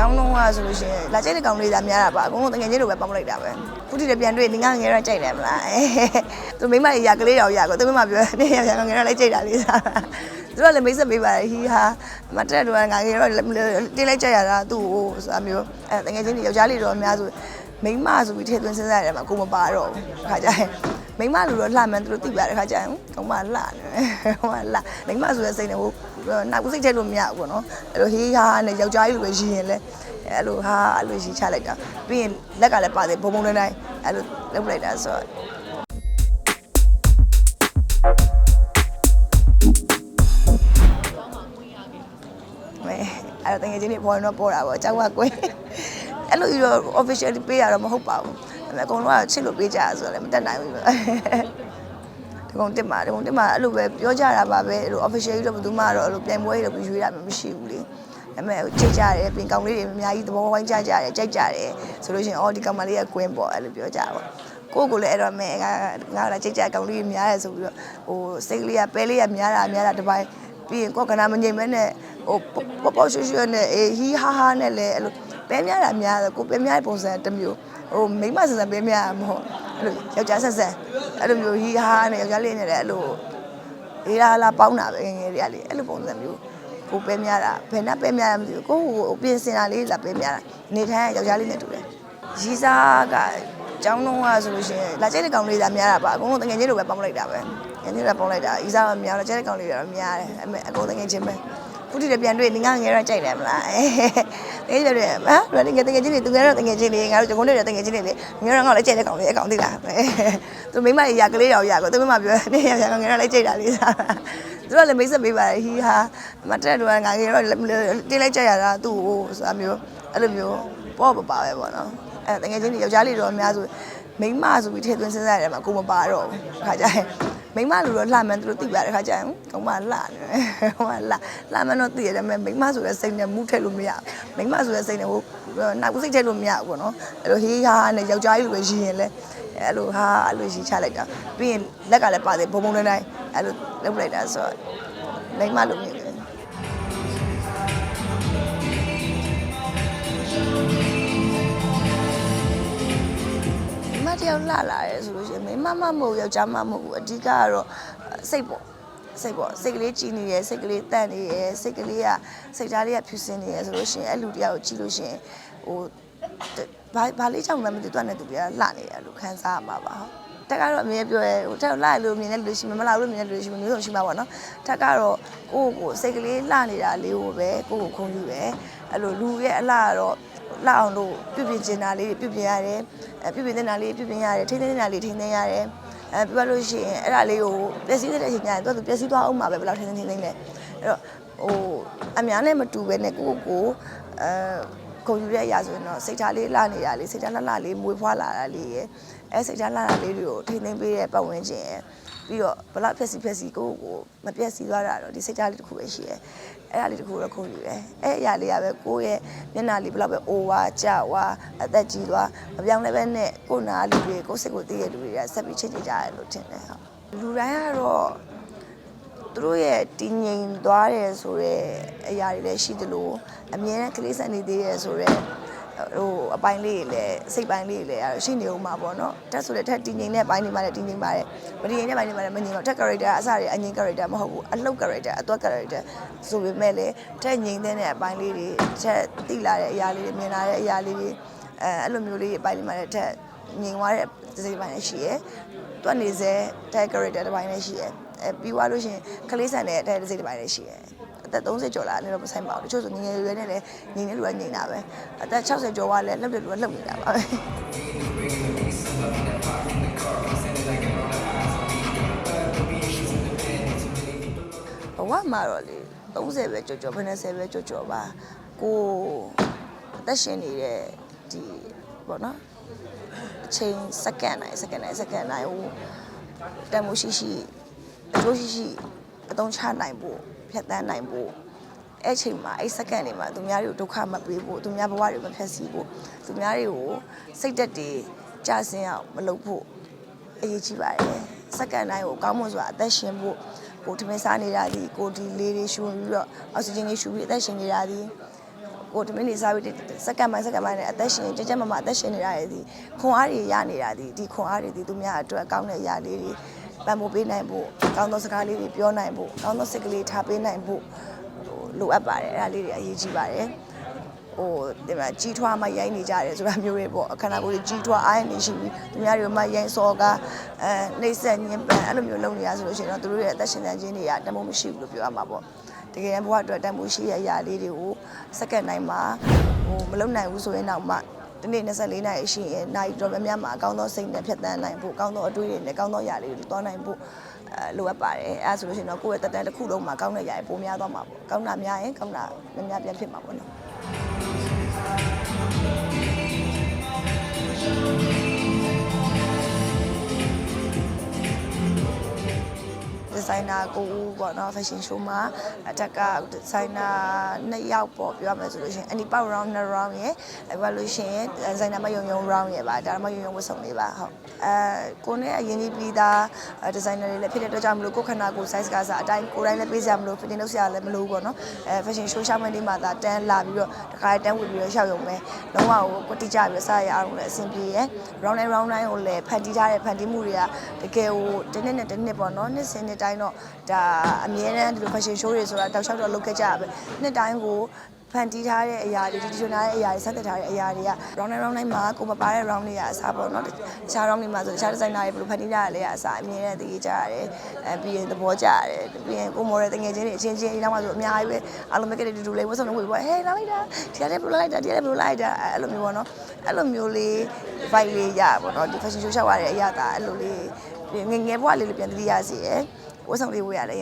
ကျောင်းလုံးကဆိုလို့ရှိရင်လာကျိတ်တဲ့ကောင်လေးသာများတာပါအကုန်လုံးတငယ်ချင်းလိုပဲပေါင်းလိုက်တာပဲခုထိလည်းပြန်တွေ့နေငါငယ်တော့ကြိုက်တယ်မလားအဲသူမိမကြီးရကလေးတော်ရကိုသူမိမပြောနေရရငယ်တော့လည်းကြိုက်တာလေးစားသူကလည်းမိတ်ဆက်ပေးပါတယ်ဟီဟာမတက်တော့ငါငယ်တော့တင်းလိုက်ကြရတာသူ့ကိုဆိုတာမျိုးအဲတငယ်ချင်းတွေယောက်ျားလေးတော့အများစုမိမဆိုပြီးထည့်သွင်းစဉ်းစားရတယ်မှာကိုမပါတော့ဘူးခါကြရင် မိမလူတော့လှမှန်သူတို့သိပါတယ်ခါကြရင်ကောင်းမလှနေဟိုကလှမိမဆိုတဲ့စိတ်နဲ့ဟိုနောက်စိတ်ထဲလို့မရဘူးပေါ့နော်အဲ့လိုဟီဟာနဲ့ယောက်ျားလေးလိုပဲရည်ရင်လဲအဲ့လိုဟာအဲ့လိုရည်ချလိုက်တာပြီးရင်လက်ကလည်းပါတယ်ဘုံဘုံတိုင်းတိုင်းအဲ့လိုလုပ်လိုက်တာဆိုတော့မဲအဲ့တော့တကယ်ချင်းတွေပေါ်ရင်တော့ပေါ်တာပေါ့အကြောင်းကကွယ်အဲ့လိုပြီးတော့ official ပေးရတော့မဟုတ်ပါဘူးဒါပေမဲ့ အကုန်လုံးကချစ်လို့ပေးကြရဆိုတော့လည်းမတက်နိုင်ဘူးပဲဒီကောင်တက်မှာဒီကောင်တက်မှာအဲ့လိုပဲပြောကြတာပါပဲအဲ့လို official ကြီးတော့ဘယ်သူမှတော့အဲ့လိုပြန်ပွဲကြီးတော့ရွေးရမှာမရှိဘူးလေဒါပေမဲ့ကြိတ်ကြတယ်ပြင်ကောင်လေးတွေအများကြီးသဘောဝိုင်းကြကြတယ်ကြိုက်ကြတယ်ဆိုလို့ရှိရင်အော်ဒီကောင်မလေးကကွင်းပေါ့အဲ့လိုပြောကြပါကိုကိုလည်းအဲ့တော့မဲငါငါလည်းကြိတ်ကြကောင်လေးများတယ်ဆိုပြီးတော့ဟိုစိတ်ကလေးကပဲလေးကများတာများတာတစ်ပိုင်းပြီးရင်ကိုကနာမငြိမ်မဲနဲ့ဟိုပေါ့ပေါ့ရွှွှွနဲ့အေးဟီဟာဟာနဲ့လည်းအဲ့လို ပဲများတာများတယ်ကိုပဲများတဲ့ပုံစံတစ်မျိုးဟိုမိမဆန်ဆန်ပဲများမဟုတ်အဲ့လိုယောက်ျားဆက်ဆက်အဲ့လိုမျိုးဟီဟာနဲ့ယောက်ျားလေးနဲ့လည်းအဲ့လိုအေးလာလာပေါင်းတာပဲငယ်ငယ်တွေကလေအဲ့လိုပုံစံမျိုးကိုပဲများတာဘယ်နဲ့ပဲများရမသိဘူးကိုဟိုပြင်စင်တာလေးလာပဲများတာနေထိုင်ယောက်ျားလေးနဲ့တူတယ်ရီစားကကျောင်းလုံးကဆိုလို့ရှိရင်လာကျိတ်တဲ့ကောင်လေးသာများတာပါအကုန်လုံးတငယ်ချင်းလိုပဲပေါင်းလိုက်တာပဲငယ်ချင်းတွေပေါင်းလိုက်တာရီစားကများတော့ကျိတ်တဲ့ကောင်လေးတွေတော့များတယ်အဲ့မဲ့အကုန်တငယ်ချင်းပဲ ခုထိလည်းပြန်တွေ့နေငါငယ်တော့ကြိုက်တယ်မလားအဲတကယ်ကြတယ်ဟာရတကယ်တကယ်ချင်းတွေသူငယ်တော့တကယ်ချင်းတွေငါတို့ဂျကုန်းတွေတကယ်ချင်းတွေလေငယ်တော့ငါလည်းကြိုက်တဲ့ကောင်လေးအကောင်သိလားသူမိမကြီးရကလေးတော်ရကိုသူမိမပြောနေရငယ်တော့လည်းကြိုက်တာလေးစားသူကလည်းမိတ်ဆက်ပေးပါတယ်ဟီဟာမတက်တော့ငါငယ်တော့တင်းလိုက်ကြရတာသူ့ကိုဆိုတာမျိုးအဲ့လိုမျိုးပေါ့ပပါပဲပေါ့နော်အဲတကယ်ချင်းတွေယောက်ျားလေးတော့အများစုမိမဆိုပြီးထည့်သွင်းစဉ်းစားရတယ်မှာကိုမပါတော့ဘူးခါကြရင် မိမလူတော့လှမှန်သူတို့သိပါတယ်ခါကြရင်ကောင်းမလှနေဟိုကလှလှမှန်တော့သိရတယ်မိမဆိုတဲ့စိတ်နဲ့မူးထည့်လို့မရမိမဆိုတဲ့စိတ်နဲ့ဟိုနောက်စိတ်ထည့်လို့မရဘူးပေါ့နော်အဲ့လိုဟေးဟာနဲ့ယောက်ျားလေးလိုပဲရည်ရင်လဲအဲ့လိုဟာအဲ့လိုရည်ချလိုက်တာပြီးရင်လက်ကလည်းပါတယ်ဘုံဘုံတိုင်းတိုင်းအဲ့လိုလုပ်လိုက်တာဆိုတော့မိမလိုမျိုး တယောက်လှလာရဲဆိုလို့ရှိရင်မိမမမဟုတ်ယောက်ျားမမဟုတ်ဘူးအဓိကကတော့စိတ်ပေါ့စိတ်ပေါ့စိတ်ကလေးကြည်နေရဲစိတ်ကလေးတန့်နေရဲစိတ်ကလေးကစိတ်ဓာတ်လေးကဖြူစင်နေရဲဆိုလို့ရှိရင်အဲ့လူတယောက်ကိုကြည့်လို့ရှိရင်ဟိုဘာဘာလေးကြောင့်လဲမသိသူကနဲ့သူပြလှနေရလို့ခံစားရမှာပါတက်ကတော့အမြဲပြောရဲဟိုတက်လှလို့မြင်နေလို့ရှိရင်မလှလို့မြင်နေလို့ရှိရင်မျိုးစုံရှိမှာပေါ့နော်တက်ကတော့ကိုယ့်ကိုစိတ်ကလေးလှနေတာလေးကိုပဲကိုယ့်ကိုခုံယူပဲအဲ့လိုလူရဲ့အလှကတော့ လှအောင်လို့ပြုပြင်ကျင်တာလေးတွေပြုပြင်ရတယ်အဲပြုပြင်တဲ့နာလေးပြုပြင်ရတယ်ထိန်းသိမ်းတဲ့နာလေးထိန်းသိမ်းရတယ်အဲပြလို့ရှိရင်အဲ့ဒါလေးကိုပျက်စီးတဲ့အချိန်ကျရင်သူကသူပျက်စီးသွားအောင်မှာပဲဘယ်လောက်ထိန်းသိမ်းထိန်းသိမ်းလဲအဲ့တော့ဟိုအများနဲ့မတူပဲနဲ့ကိုယ့်ကိုယ်အဲခုံယူတဲ့အရာဆိုရင်တော့စိတ်ထားလေးလှနေတာလေးစိတ်ထားလှလှလေးမွေးဖွားလာတာလေးရယ်အဲစိတ်ထားလှလှလေးတွေကိုထိန်းသိမ်းပေးတဲ့ပတ်ဝန်းကျင်ရယ်ပြီးတော့ဘလောက်ဖြက်စီဖြက်စီကိုယ့်ကိုယ်မပြက်စီသွားတာတော့ဒီစိတ်ထားလေးတစ်ခုပဲရှိရယ် အဲ့ဒါလေးတစ်ခုတော့ခုံယူတယ်အဲ့အရာလေးကပဲကိုယ့်ရဲ့မျက်နှာလေးဘလောက်ပဲအိုဝါကြဝါအသက်ကြီးသွားမပြောင်းလဲပဲနဲ့ကိုယ်နာလူတွေကိုယ်စိတ်ကိုသိရတဲ့လူတွေကဆက်ပြီးချစ်ကြကြရတယ်လို့ထင်တယ်ဟုတ်လူတိုင်းကတော့သူတို့ရဲ့တည်ငြိမ်သွားတယ်ဆိုတော့အရာတွေလည်းရှိသလိုအမြဲတမ်းကလေးစက်နေသေးတယ်ဆိုတော့ ဟိုအပိုင်းလေးတွေလည်းစိတ်ပိုင်းလေးတွေလည်းအဲ့ရှိနေဦးမှာပေါ့နော်တက်ဆိုတဲ့ထက်တည်ငြိမ်တဲ့ပိုင်းတွေမှာလည်းတည်ငြိမ်ပါတယ်မတည်ငြိမ်တဲ့ပိုင်းတွေမှာလည်းမငြိမ်တော့တက် character အစတွေအငြိမ် character မဟုတ်ဘူးအလှုပ် character အသွက် character ဆိုပေမဲ့လည်းထက်ငြိမ်တဲ့အပိုင်းလေးတွေထက်တိလာတဲ့အရာလေးတွေမြင်လာတဲ့အရာလေးတွေအဲအဲ့လိုမျိုးလေးအပိုင်းလေးမှာလည်းထက်ငြိမ်သွားတဲ့စိတ်ပိုင်းလည်းရှိရယ်တွက်နေစေတက် character တစ်ပိုင်းလည်းရှိရယ်အဲပြီးသွားလို့ရှိရင်ကလေးဆန်တဲ့အထက်စိတ်တစ်ပိုင်းလည်းရှိရယ် အသက်30ကျော်လာတယ်တော့မဆိုင်ပါဘူးတချို့ဆိုငငယ်ရွယ်နဲ့လည်းငငယ်လူကငငတာပဲအသက်60ကျော်သွားလဲလှုပ်တဲ့လူကလှုပ်နေတာပါပဲဘဝမှာတော့လေ30ပဲကြော်ကြော်50ပဲကြော်ကြော်ပါကိုအသက်ရှင်နေတဲ့ဒီပေါ့နော်အချိန်စက္ကန့်တိုင်းစက္ကန့်တိုင်းစက္ကန့်တိုင်းဟိုတန်မိုးရှိရှိအကျိုးရှိရှိအသုံးချနိုင်ဖို့ ဖြတ်သန်းနိုင်ဖို့အဲ့ချိန်မှာအဲ့စက္ကန့်တွေမှာသူများတွေကိုဒုက္ခမပေးဖို့သူများဘဝတွေမဖြတ်စီဖို့သူများတွေကိုစိတ်သက်တွေကြာစင်းအောင်မလုပ်ဖို့အရေးကြီးပါတယ်စက္ကန့်တိုင်းကိုကောင်းမွန်စွာအသက်ရှင်ဖို့ကိုထမင်းစားနေတာဒီကိုဒီလေးတွေရှူပြီးတော့အောက်ဆီဂျင်တွေရှူပြီးအသက်ရှင်နေတာဒီကိုတမင်းနေစားပြီးစက္ကန့်ပိုင်းစက္ကန့်ပိုင်းနဲ့အသက်ရှင်ကြကြမမအသက်ရှင်နေရတဲ့ဒီခွန်အားတွေရနေတာဒီဒီခွန်အားတွေဒီသူများအတွက်ကောင်းတဲ့အရာလေးတွေ ပံ့ပိုးပေးနိုင်ဖို့ကောင်းသောစကားလေးတွေပြောနိုင်ဖို့ကောင်းသောစိတ်ကလေးထားပေးနိုင်ဖို့ဟိုလိုအပ်ပါတယ်အဲ့ဒါလေးတွေအရေးကြီးပါတယ်ဟိုဒီမှာကြီးထွားမှရိုင်းနေကြတယ်ဆိုတာမျိုးတွေပေါ့အခန္ဓာကိုယ်ကြီးကြီးထွားအားရနေရှိပြီးသူများတွေမှရိုင်းစော်ကအဲနှိမ့်ဆက်ညင်ပန်းအဲ့လိုမျိုးလုပ်နေရဆိုလို့ရှိရင်တော့သူတို့ရဲ့အသက်ရှင်တဲ့ခြင်းတွေကတမို့မရှိဘူးလို့ပြောရမှာပေါ့တကယ်ဘဝအတွက်တန်ဖိုးရှိတဲ့အရာလေးတွေကိုစက္ကန့်တိုင်းမှာဟိုမလုံနိုင်ဘူးဆိုရင်တော့မှ ဒီနေ့24နာရီရှိရင်နိုင်တော်များများမှာအကောင်းသောစိတ်နဲ့ဖြတ်သန်းနိုင်ဖို့အကောင်းသောအတွေ့အကြုံနဲ့အကောင်းသောအရာလေးတွေသွားနိုင်ဖို့အဲလိုအပ်ပါတယ်အဲဒါဆိုလို့ရှိရင်တော့ကိုယ့်ရဲ့တက်တန်းတစ်ခုလုံးမှာကောင်းတဲ့အရာတွေပိုများသွားမှာပေါ့ကောင်းတာများရင်ကောင်းတာများများပြန်ဖြစ်မှာပေါ့နော် ဒီဇိုင်နာကိုဦးပေါ့နော် fashion show မှာအထက်ကဒီဇိုင်နာနှစ်ယောက်ပေါ့ပြောရမယ်ဆိုလို့ရှိရင်အနီပေါက် round နှစ် round ရယ်အဲ့ဘာလို့ရှိရင်ဒီဇိုင်နာမယုံယုံ round ရယ်ပါဒါမှမယုံယုံဝတ်စုံလေးပါဟုတ်အဲကိုနဲ့အရင်ကြီးပြီးသားဒီဇိုင်နာတွေလည်းဖြစ်တဲ့အတွက်ကြောင့်မလို့ကိုယ်ခန္ဓာကိုယ် size ကစားအတိုင်းကိုယ်တိုင်းလည်းပေးစရာမလို fitting လုပ်စရာလည်းမလိုဘူးပေါ့နော်အဲ fashion show ရှောက်မဲ့နေ့မှာသာတန်းလာပြီးတော့တခါတန်းဝတ်ပြီးတော့ရှောက်ရုံပဲလုံးဝကိုကိုတိကျပြီးစားရအောင်လည်းအဆင်ပြေရယ် round တိုင်း round တိုင်းကိုလည်းဖန်တီးထားတဲ့ဖန်တီးမှုတွေကတကယ်ကိုတစ်နှစ်နဲ့တစ်နှစ်ပေါ့နော်နှစ်စဉ်နှစ်တိုင်းတော့ဒါအမြဲတမ်းဒီလို fashion show တွေဆိုတာတောက်လျှောက်တော့လုပ်ခဲ့ကြရပဲနှစ်တိုင်းကိုဖန်တီးထားတဲ့အရာတွေဒီဒီဇိုနာရဲ့အရာတွေဆက်သက်ထားတဲ့အရာတွေက round တိုင်း round တိုင်းမှာကိုမပါတဲ့ round တွေကအစားပေါ့နော်တခြား round တွေမှာဆိုတခြား designer တွေဘယ်လိုဖန်တီးကြရလဲအစားအမြဲတမ်းသိကြရတယ်အဲပြီးရင်သဘောကျရတယ်ပြီးရင်ကိုမော်တဲ့တငယ်ချင်းတွေအချင်းချင်းအနောက်မှာဆိုအများကြီးပဲအားလုံးပဲကတဲ့တူတူလေးဝတ်စုံတွေဝတ်ပြီးဟဲ့လာလိုက်တာဒီကလည်းဘယ်လိုလိုက်တာဒီကလည်းဘယ်လိုလိုက်တာအဲ့လိုမျိုးပေါ့နော်အဲ့လိုမျိုးလေး vibe လေးရပါတော့ဒီ fashion show ရှောက်ရတဲ့အရာဒါအဲ့လိုလေးငယ်ငယ်ဘဝလေးလေးပြန်သတိရစီရယ် ဝတ်ဆောင်လေးဝတ်ရလည်း